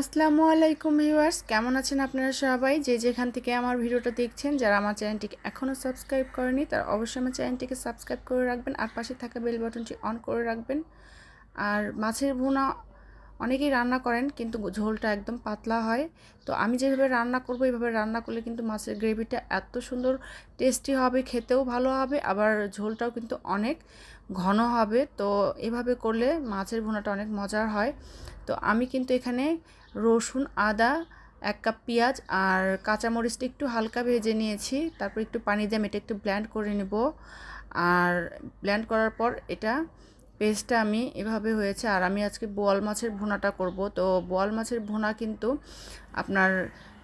আসসালামু আলাইকুম ভিউয়ার্স, কেমন আছেন আপনারা সবাই? যে যেখান থেকে আমার ভিডিওটা দেখছেন, যারা আমার চ্যানেলটিকে এখনও সাবস্ক্রাইব করেনি তারা অবশ্যই আমার চ্যানেলটিকে সাবস্ক্রাইব করে রাখবেন, আর পাশে থাকা বেল বাটনটি অন করে রাখবেন। আর মাছের ভুনা অনেকেই রান্না করেন, কিন্তু ঝোলটা একদম পাতলা হয়। তো আমি যেভাবে রান্না করব, এইভাবে রান্না করলে কিন্তু মাছের গ্রেভিটা এত সুন্দর, টেস্টি হবে, খেতেও ভালো হবে, আবার ঝোলটাও কিন্তু অনেক ঘন হবে। তো এভাবে করলে মাছের ভুনাটা অনেক মজার হয়। তো আমি কিন্তু এখানে রসুন, আদা, এক কাপ পেঁয়াজ আর কাঁচামরিচটা একটু হালকা ভেজে নিয়েছি। তারপর একটু পানি দিয়ে আমি এটা একটু ব্ল্যান্ড করে নেব। আর ব্ল্যান্ড করার পর এটা পেস্টটা আমি এভাবে হয়েছে। আর আমি আজকে বোয়াল মাছের ভোনাটা করব। তো বোয়াল মাছের ভুনা কিন্তু আপনার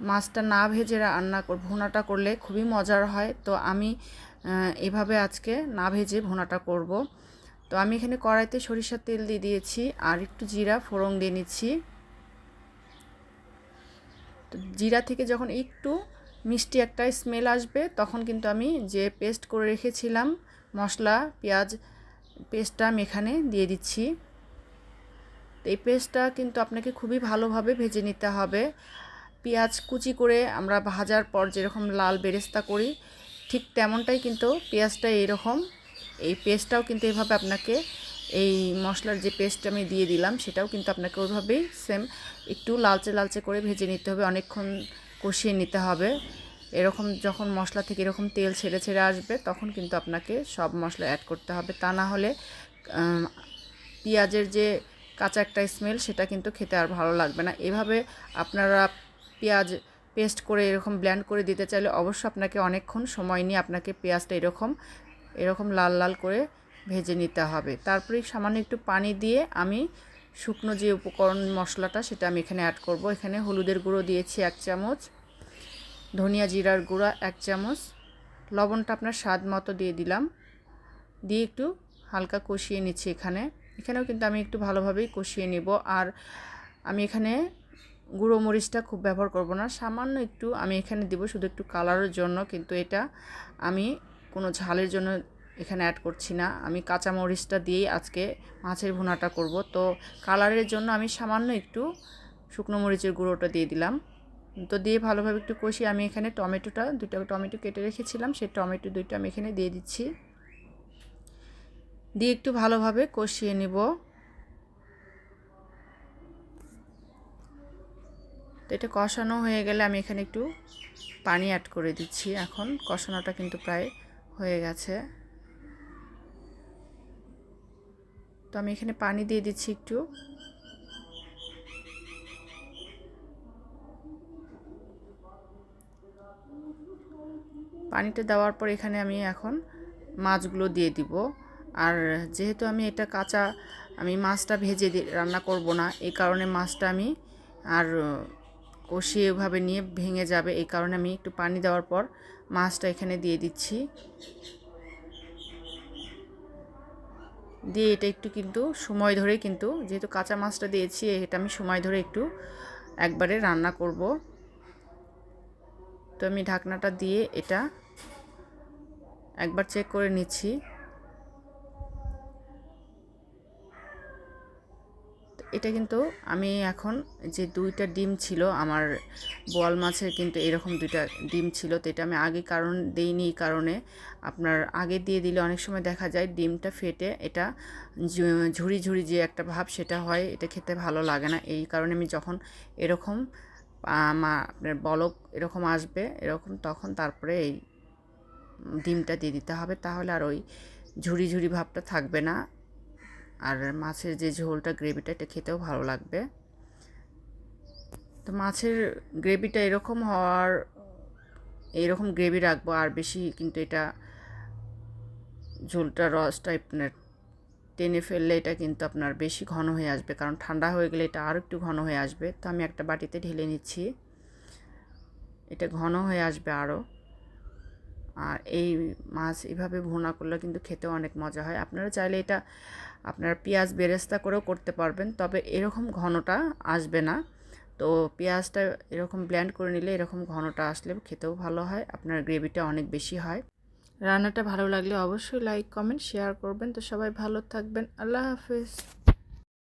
মাছটা না ভেজে রান্না ভুনাটা করলে খুবই মজার হয়। তো আমি এভাবে আজকে না ভেজে ভুনাটা করব। তো আমি এখানে কড়াইতে সরিষার তেল দিয়ে দিয়েছি। আর একটু জিরা, ফোড়ন দিয়ে নিচ্ছি। তো জিরা থেকে যখন একটু মিষ্টি একটা স্মেল আসবে, তখন কিন্তু আমি যে পেস্ট করে রেখেছিলাম, মশলা, পেঁয়াজ, পেস্টটা আমি এখানে দিয়ে দিচ্ছি। তো এই পেস্টটা কিন্তু আপনাকে খুবই ভালোভাবে ভেজে নিতে হবে। পেঁয়াজ কুচি করে আমরা ভাজার পর যেরকম লাল বেরেস্তা করি, ঠিক তেমনটাই কিন্তু পেঁয়াজটা এইরকম এই পেস্টটাও কিন্তু এভাবে আপনাকে এই মশলার যে পেস্ট আমি দিয়ে দিলাম, সেটাও কিন্তু আপনাকে ওইভাবেই সেম একটু লালচে লালচে করে ভেজে নিতে হবে, অনেকক্ষণ কষিয়ে নিতে হবে। এরকম যখন মশলা থেকে এরকম তেল ছেড়ে ছেড়ে আসবে, তখন কিন্তু আপনাকে সব মশলা অ্যাড করতে হবে। তা না হলে পেঁয়াজের যে কাঁচা একটা স্মেল সেটা কিন্তু খেতে আর ভালো লাগবে না। এভাবে আপনারা পেঁয়াজ পেস্ট করে এরকম ব্ল্যান্ড করে দিতে চাইলে অবশ্যই আপনাকে অনেকক্ষণ সময় নিয়ে আপনাকে পেঁয়াজটা এরকম এরকম লাল লাল করে ভেজে নিতে হবে। তারপরে সামান্য একটু পানি দিয়ে আমি শুকনো যে উপকরণ মশলাটা সেটা আমি এখানে অ্যাড করব। এখানে হলুদের গুঁড়ো দিয়েছি এক চামচ, ধনিয়া জিরার গুঁড়া এক চামচ, লবণটা আপনার স্বাদ মতো দিয়ে দিলাম। দিয়ে একটু হালকা কষিয়ে নিচ্ছি এখানে। এখানেও কিন্তু আমি একটু ভালোভাবেই কষিয়ে নিব। আর আমি এখানে গুঁড়ো মরিচটা খুব ব্যবহার করব না। সামান্য একটু আমি এখানে দিব শুধু একটু কালারের জন্য। কিন্তু এটা আমি কোনো ঝালের জন্য এখানে অ্যাড করছি না। আমি কাঁচা মরিচটা দিয়েই আজকে মাছের ভুনাটা করব। তো কালারের জন্য আমি সামান্য একটু শুকনো মরিচের গুঁড়োটা দিয়ে দিলাম। তো দিয়ে ভালোভাবে একটু কষি আমি এখানে টমেটোটা দুটো টমেটো কেটে রেখেছিলাম, সেই টমেটো দুইটা আমি এখানে দিয়ে দিচ্ছি। দিয়ে একটু ভালোভাবে কষিয়ে নিব। তো এটা কষানো হয়ে গেলে আমি এখানে একটু পানি অ্যাড করে দিচ্ছি। এখন কষানোটা কিন্তু প্রায় হয়ে গেছে তো আমি এখানে পানি দিয়ে দিচ্ছি একটু। পানিটা দেওয়ার পর এখানে আমি এখন মাছগুলো দিয়ে দিব। আর যেহেতু আমি এটা কাঁচা, আমি মাছটা ভেজে রান্না করব না, এই কারণে মাছটা আমি আর কষিয়ে এভাবে নিয়ে ভেঙে যাবে, এই কারণে আমি একটু পানি দেওয়ার পর মাছটা এখানে দিয়ে দিচ্ছি। দিয়ে এটা একটু কিন্তু সময় ধরে কিন্তু, যেহেতু কাঁচা মাছটা দিয়েছি, এটা আমি সময় ধরে একটু একবারে রান্না করব। তো আমি ঢাকনাটা দিয়ে এটা একবার চেক করে নিচ্ছি। এটা কিন্তু আমি এখন যে দুইটা ডিম ছিল, আমার বোয়াল মাছের কিন্তু এরকম দুইটা ডিম ছিল, তো এটা আমি আগে কারণ দেইনি কারণে। আপনার আগে দিয়ে দিলে অনেক সময় দেখা যায় ডিমটা ফেটে এটা ঝুড়ি ঝুড়ি যে একটা ভাব সেটা হয়, এটা খেতে ভালো লাগে না। এই কারণে আমি যখন এরকম আপনার বলক এরকম আসবে, এরকম তখন তারপরে এই ডিমটা দিয়ে দিতে হবে, তাহলে আর ওই ঝুড়ি ঝুড়ি ভাবটা থাকবে না। আর মাছের যে ঝোলটা গ্রেভিটা, এটা খেতেও ভালো লাগবে। তো মাছের গ্রেভিটা এরকম হওয়ার, এরকম গ্রেভি রাখব, আর বেশি কিন্তু এটা ঝোলটা রসটা আপনার টেনে ফেললে এটা কিন্তু আপনার বেশি ঘন হয়ে আসবে, কারণ ঠান্ডা হয়ে গেলে এটা আরও একটু ঘন হয়ে আসবে। তো আমি একটা বাটিতে ঢেলে নিচ্ছি। এটা ঘন হয়ে আসবে আরও আর এই মাছ এভাবে ভুনা করলে কিন্তু খেতেও অনেক মজা হয়। আপনারা চাইলে এটা আপনারা পেঁয়াজ বেরেস্তা করেও করতে পারবেন, তবে এরকম ঘনটা আসবে না। তো পেঁয়াজটা এরকম ব্ল্যান্ড করে নিলে এরকম ঘনটা আসলে খেতেও ভালো হয়, আপনার গ্রেভিটা অনেক বেশি হয়। রান্নাটা ভালো লাগলে অবশ্যই লাইক কমেন্ট শেয়ার করবেন। তো সবাই ভালো থাকবেন। আল্লাহ হাফিজ।